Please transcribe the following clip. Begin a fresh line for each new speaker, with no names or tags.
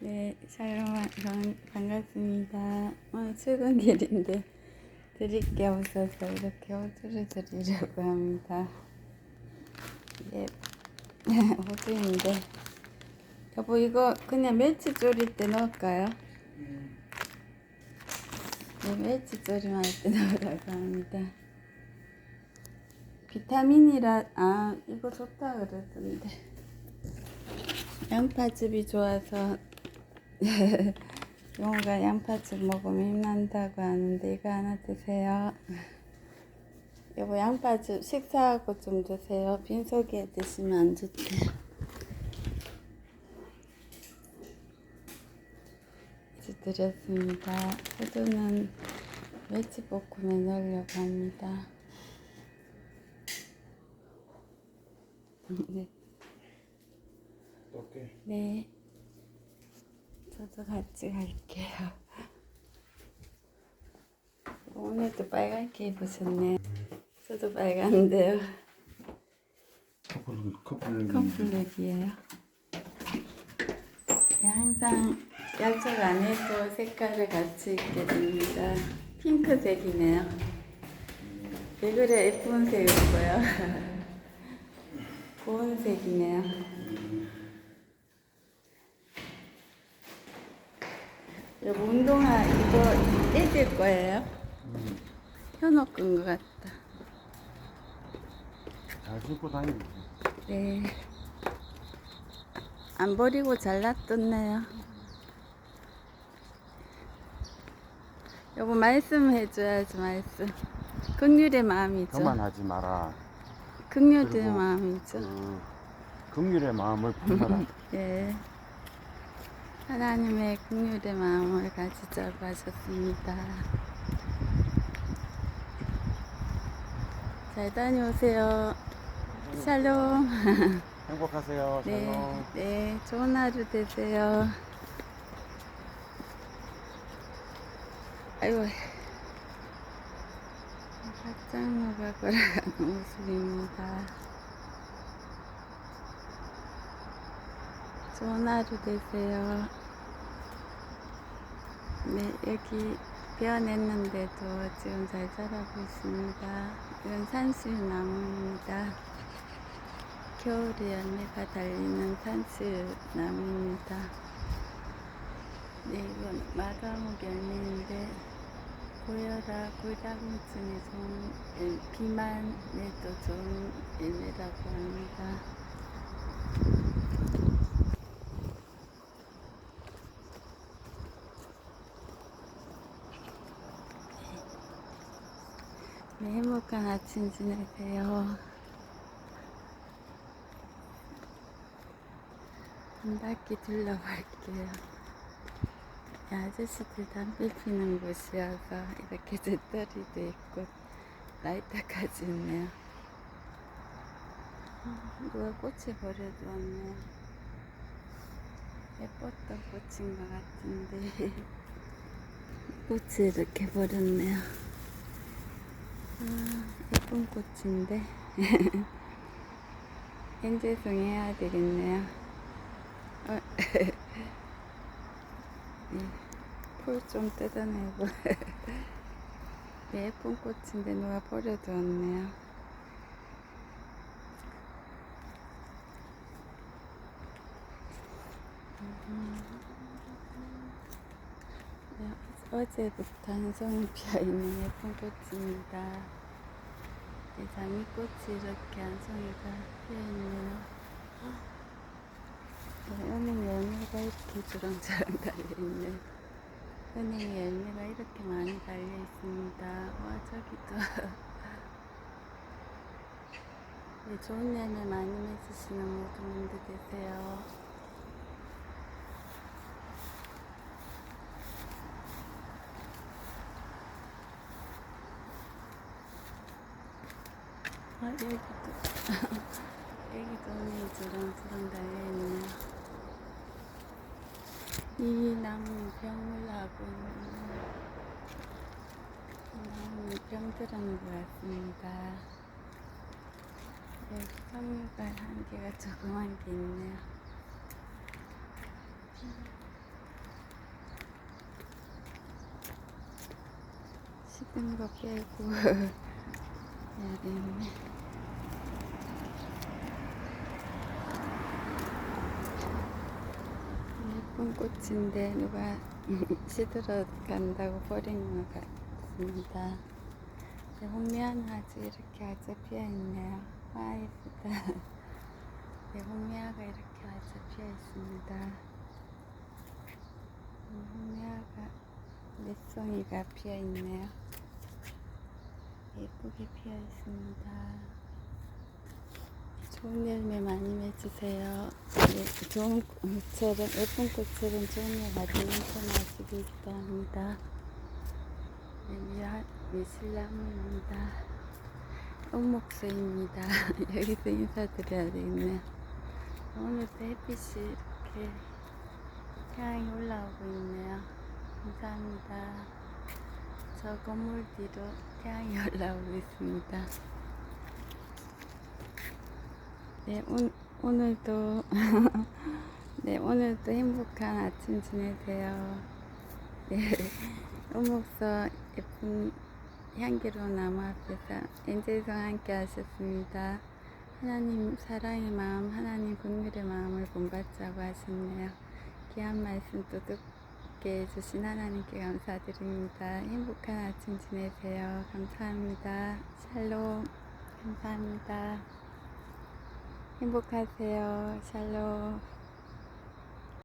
네, 샬롬 반- 반갑습니다. 오늘 출근길인데 드릴 게 없어서 이렇게 호주를 드리려고 합니다. 예, 호주인데 여보 이거 그냥 멸치 졸일 때 넣을까요? 네, 멸치 졸임할 때 넣으라고 합니다. 비타민이라 아 이거 좋다 그러던데 양파즙이 좋아서 용우가 양파즙 먹으면 힘난다고 하는데 이거 하나 드세요. 여보 양파즙 식사하고 좀 드세요. 빈속에 드시면 안 좋대요. 이제 드렸습니다. 호두는 멸치볶음에 넣으려고 합니다. 네. 네. 저도 같이 갈게요. 오늘도 빨갛게 입으셨네. 저도 빨간데요.
커플 커플
컴플렉이에요. 네, 항상 약속 안 해도 색깔을 같이 입게 됩니다. 핑크색이네요. 왜 그래 예쁜 거야. 고운 색이네요. 여보 운동화 이거 애들 거예요? 펴놓은 것 같다.
잘 신고 다니고.
네. 안 버리고 잘 놔뒀네요. 여보 말씀 해줘야지 말씀. 극률의 마음이죠.
그만하지 마라.
극률의
그리고-
마음이죠.
그 긍휼의 마음을 품어라.
예. 하나님의 극률의 마음을 가지자고 하셨습니다. 잘 다녀오세요. 샬롬.
행복하세요.
네,
샬롬.
네, 좋은 하루 되세요. 아이고, 박장로가 걸어가는 모습입니다. 좋은 하루 되세요. 네, 여기 베어냈는데도 지금 잘 자라고 있습니다. 이건 산수유 나무입니다. 겨울에 열매가 달리는 산수 나무입니다. 네, 이건 마가목 열매인데 고혈압, 골다공증에 좋은 예, 비만에도 좋은 열매라고 합니다. 네, 행복한 아침 지내세요. 한 바퀴 둘러볼게요. 이 아저씨들 담배 피는 곳이어서 이렇게 재떨이도 있고 라이터까지 있네요. 음, 누가 꽃을 버려두었네요. 예뻤던 꽃인 것 같은데 꽃을 이렇게 버렸네요. 아, 예쁜 꽃인데 현재송 해야 되겠네요. 어, 풀좀 뜯어내고 네, 예쁜 꽃인데 누가 버려두었네요. 네, 어제부터 한 송이 피어있는 예쁜 꽃입니다. 네, 장미꽃이 이렇게 한 송이가 피어있네요. 네, 은행 열매가 이렇게 주렁주렁 달려있네요. 은행 열매가 이렇게 많이 달려있습니다. 와, 저기도. 네, 좋은 열매 많이 맺으시는 모든 분들 되세요. 아, 여기도. 여기도 오늘 저랑 저랑 달려있네. 이 나무 병을 하고 있는 나무 병들하는 것 같습니다. 여기 섬유발 한 개가 조그만 게 있네요. 식은 거 빼고. 해야 되겠네. 예쁜 꽃인데 누가 시들어 간다고 버린 것 같습니다. 아직 이렇게 아주 피어 있네요. 와 예쁘다. 네, 홍미화가 이렇게 아주 피어 있습니다. 음, 홍미화가 몇 송이가 피어 있네요. 예쁘게 피어 있습니다. 좋은 열매 많이 맺으세요. 네, 좋은 꽃처럼 예쁜 꽃처럼 좋은 열 많이 맺어나시기 바랍니다. 네, 미화, 미술나무입니다. 옥목소입니다. 여기서 인사드려야 되겠네요. 오늘도 햇빛이 이렇게 태양이 올라오고 있네요. 감사합니다. 저 건물 뒤로 태양이 올라오고 있습니다. 네, 오, 오늘도 네, 오늘도 행복한 아침 지내세요. 네, 오목서 예쁜 향기로운 나무 앞에서 엔젤성 함께 하셨습니다. 하나님 사랑의 마음, 하나님 긍휼의 마음을 본받자고 하셨네요. 귀한 말씀 또 듣 게 해주신 하나님께 감사드립니다. 행복한 아침 지내세요. 감사합니다. 샬롬. 감사합니다. 행복하세요. 샬롬.